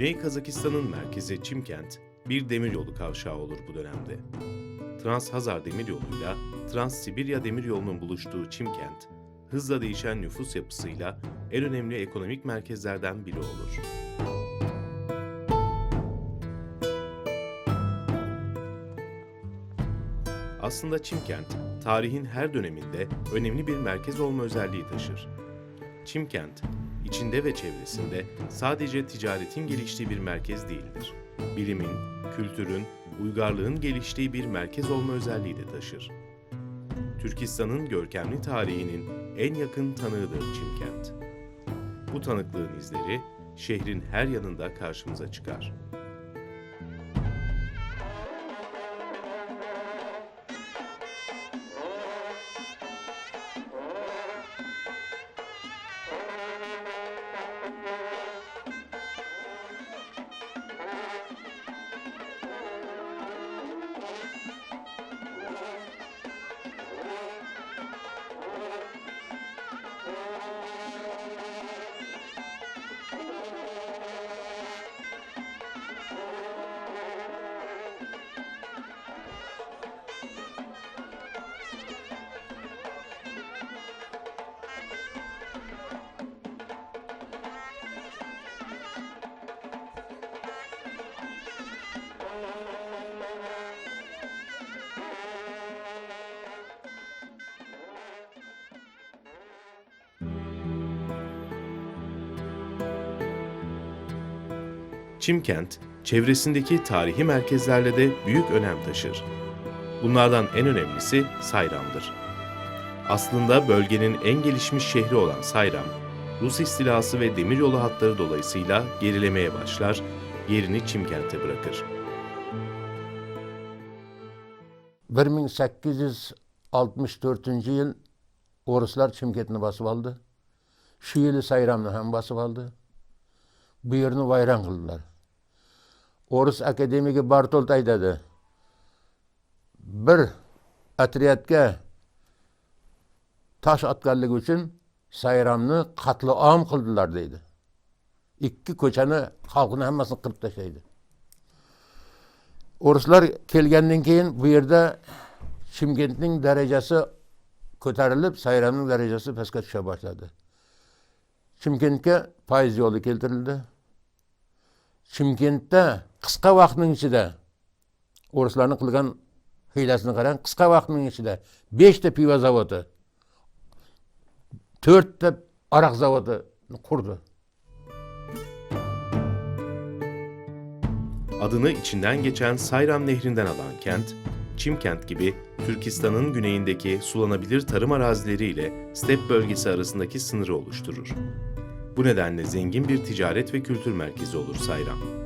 Güney Kazakistan'ın merkezi Çimkent, bir demiryolu kavşağı olur bu dönemde. Trans-Hazar Demiryolu'yla Trans-Sibirya Demiryolu'nun buluştuğu Çimkent, hızla değişen nüfus yapısıyla en önemli ekonomik merkezlerden biri olur. Aslında Çimkent, tarihin her döneminde önemli bir merkez olma özelliği taşır. Çimkent, içinde ve çevresinde sadece ticaretin geliştiği bir merkez değildir. Bilimin, kültürün, uygarlığın geliştiği bir merkez olma özelliği de taşır. Türkistan'ın görkemli tarihinin en yakın tanığıdır Çimkent. Bu tanıklığın izleri şehrin her yanında karşımıza çıkar. Çimkent, çevresindeki tarihi merkezlerle de büyük önem taşır. Bunlardan en önemlisi Sayram'dır. Aslında bölgenin en gelişmiş şehri olan Sayram, Rus istilası ve demiryolu hatları dolayısıyla gerilemeye başlar, yerini Çimkent'e bırakır. 1864 yıl Oruslar Çimkentni basıp aldı. Şu yılı Sayramni ham basıp aldı. Bu yerini vayron qildilar. Orus akademigi Bartolt aytadi. Bir otryadga tosh otganligi uchun Sayramni qatliam qildilar deydi. Ikki ko'chani xalqini hammasini qirib tashlaydi. Oruslar kelgandan keyin bu yerda Chimkentning darajasi ko'tarilib, Sayramning darajasi pastga tusha boshladi. Chimkentga poyezd yo'li keltirildi. Chimkentda qisqa vaqtning ichida o'rislarning qilgan hiylasini qarang, qisqa vaqtning ichida 5 ta pivo zavodi, 4 ta aroq zavodini qurdi. Adını içinden geçen Sayram Nehri'nden alan kent, Çimkent gibi Türkistan'ın güneyindeki sulanabilir tarım arazileriyle step bölgesi arasındaki sınırı oluşturur. Bu nedenle zengin bir ticaret ve kültür merkezi olur Sayram.